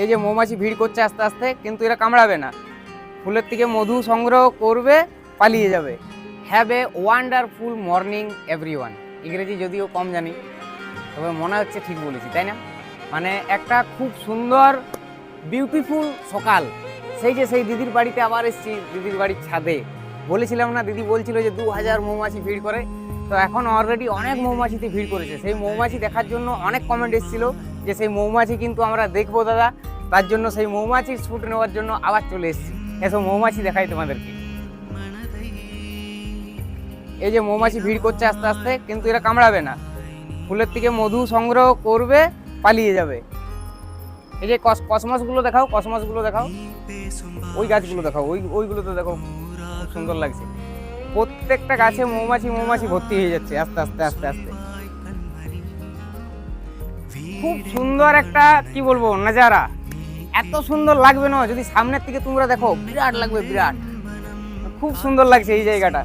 এই যে মৌমাছি ভিড় করছে আস্তে আস্তে, কিন্তু এরা কামড়াবে না। ফুলের থেকে মধু সংগ্রহ করবে, পালিয়ে যাবে। Have a wonderful morning every one ইংরেজি যদিও কম জানি, তবে মনে হচ্ছে ঠিক বলেছি, তাই না? মানে একটা খুব সুন্দর বিউটিফুল সকাল। সেই যে সেই দিদির বাড়িতে আবার এসেছি, দিদির বাড়ির ছাদে। বলেছিলাম না, দিদি বলছিল যে দু হাজার মৌমাছি ভিড় করে। তো এখন অলরেডি অনেক মৌমাছিতে ভিড় করেছে। সেই মৌমাছি দেখার জন্য অনেক কমেন্ট এসেছিল যে সেই মৌমাছি কিন্তু আমরা দেখব, দাদা। তার জন্য সেই মৌমাছির শ্যুট নেওয়ার জন্য আবার চলে এসেছি। এসব মৌমাছি দেখাই তোমাদেরকে। এই যে মৌমাছি ভিড় করছে আস্তে আস্তে, কিন্তু এরা কামড়াবে না। ফুলের থেকে মধু সংগ্রহ করবে, পালিয়ে যাবে। এই যে কস কসমসগুলো দেখাও কসমসগুলো দেখাও। ওই গাছগুলো দেখাও, ওই ওইগুলো তো দেখো সুন্দর লাগছে। প্রত্যেকটা গাছে মৌমাছি মৌমাছি ভর্তি হয়ে যাচ্ছে আস্তে আস্তে আস্তে আস্তে। খুব সুন্দর একটা, কি বলব, নাজারা। এত সুন্দর লাগবে না, যদি সামনের থেকে তোমরা দেখো, বিরাট লাগবে, বিরাট। খুব সুন্দর লাগছে এই জায়গাটা।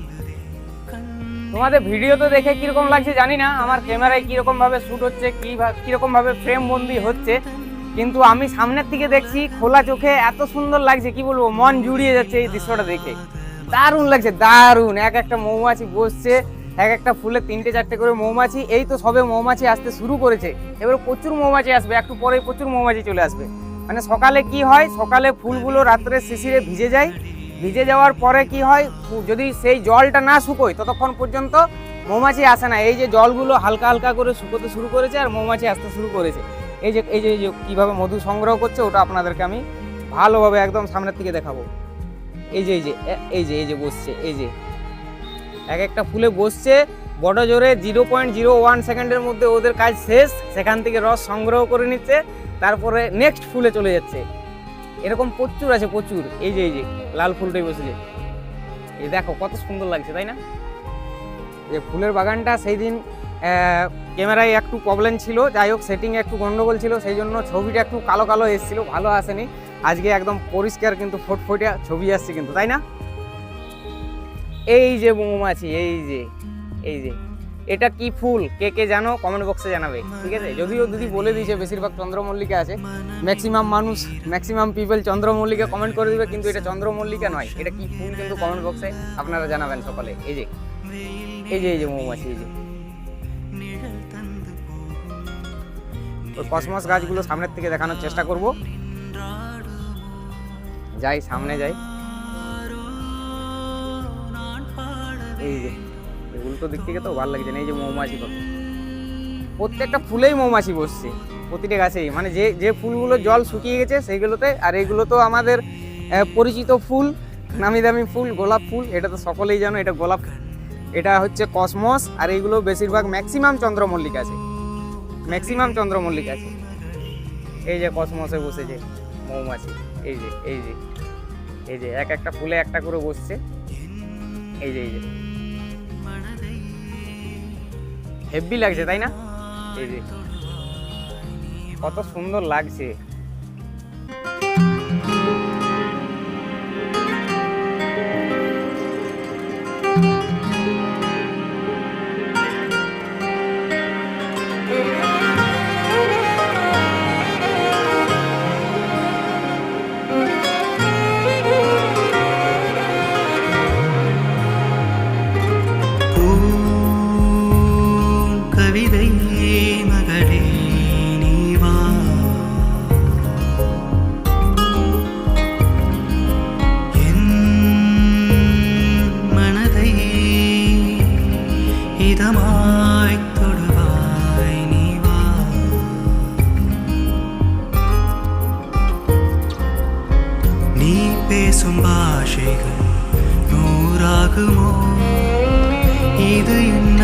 তোমাদের ভিডিও তো দেখে কীরকম লাগছে জানি না, আমার ক্যামেরায় কীরকম ভাবে শ্যুট হচ্ছে, কি ভা- কীরকম ভাবে ফ্রেম বন্দি হচ্ছে। কিন্তু আমি সামনের থেকে দেখছি, খোলা চোখে এত সুন্দর লাগছে, কি বলব, মন জুড়িয়ে যাচ্ছে এই দৃশ্যটা দেখে। দারুণ লাগছে, দারুণ। এক একটা মৌমাছি বসছে, এক একটা ফুলে তিনটে, চারটে করে মৌমাছি, এই তো সবে মৌমাছি আসতে শুরু করেছে। এবার প্রচুর মৌমাছি আসবে, একটু পরে প্রচুর মৌমাছি চলে আসবে। মানে সকালে কি হয়? সকালে ফুলগুলো রাত্রে শিশিরে ভিজে যায়। ভিজে যাওয়ার পরে কি হয়? যদি সেই জলটা না শুকোয়, ততক্ষণ পর্যন্ত মৌমাছি আসে না। এই যে জলগুলো হালকা হালকা করে শুকোতে শুরু করেছে আর মৌমাছি আসতে শুরু করেছে। এই যে এই যে কীভাবে মধু সংগ্রহ করছে, ওটা আপনাদেরকে আমি ভালোভাবে একদম সামনের থেকে দেখাবো। এই যে এই যে এই যে এই যে বসছে, এই যে। এক একটা ফুলে বসছে বড় জোরে জিরো পয়েন্ট জিরো ওয়ান সেকেন্ডের মধ্যে ওদের কাজ শেষ। সেখান থেকে রস সংগ্রহ করে নিচ্ছে। তারপরে নেক্সট ফুলে চলে যাচ্ছে। এরকম প্রচুর আছে, প্রচুর। এই যে এই যে, লাল ফুলটাই বসেছে। এই দেখো, কত সুন্দর লাগছে, তাই না? যে ফুলের বাগানটা সেই দিন ক্যামেরায় একটু প্রবলেম ছিল। যাই হোক সেটিংয়ে একটু গন্ডগোল ছিল, সেই জন্য ছবিটা একটু কালো কালো এসেছিল, ভালো আসেনি। আজকে একদম পরিষ্কার কিন্তু ফটফটে ছবি আসছে কিন্তু, তাই না? এই যে মৌমাছি এই যে এই যে। এটা কি ফুল? কে কে জানো? কমেন্ট বক্সে জানাবে, ঠিক আছে? যদিও দিদি বলে দিয়েছে, বেশিরভাগ চন্দ্রমল্লিকা আছে। ম্যাক্সিমাম মানুষ ম্যাক্সিমাম পিপল চন্দ্রমল্লিকা কমেন্ট করে দিবে, কিন্তু এটা চন্দ্রমল্লিকা নয়। এটা কি ফুল কিন্তু কমেন্ট বক্সে আপনারা জানাবেন সকালে। এই যে এই যে এই যে মৌমাছি, এই যে। ওই কসমস গাছগুলো সামনের থেকে দেখানোর চেষ্টা করব। যাই, সামনে যাই। এই যে উল্টো দিক থেকে তো ভালো লাগছে না, এই যে মৌমাছি কত। প্রত্যেকটা ফুলেই মৌমাছি বসছে, প্রতিটা গাছেই। মানে যে যে ফুলগুলো জল শুকিয়ে গেছে সেইগুলোতে, আর এইগুলো তো আমাদের পরিচিত ফুল, নামি দামি ফুল, গোলাপ ফুল, এটা তো সকলেই জানো, এটা গোলাপ এটা হচ্ছে কসমস, আর এইগুলো বেশিরভাগ ম্যাক্সিমাম চন্দ্রমল্লিকা আছে ম্যাক্সিমাম চন্দ্রমল্লিকা আছে এই যে কসমসে বসেছে মৌমাছি, এই যে এই যে এই যে, এক একটা ফুলে একটা করে বসছে। এই যে এই যে। হেভি লাগছে তাই না? এই যে। কত সুন্দর লাগছে। பேசும் பாஷைகள் நூறாகுமோ? இது என்ன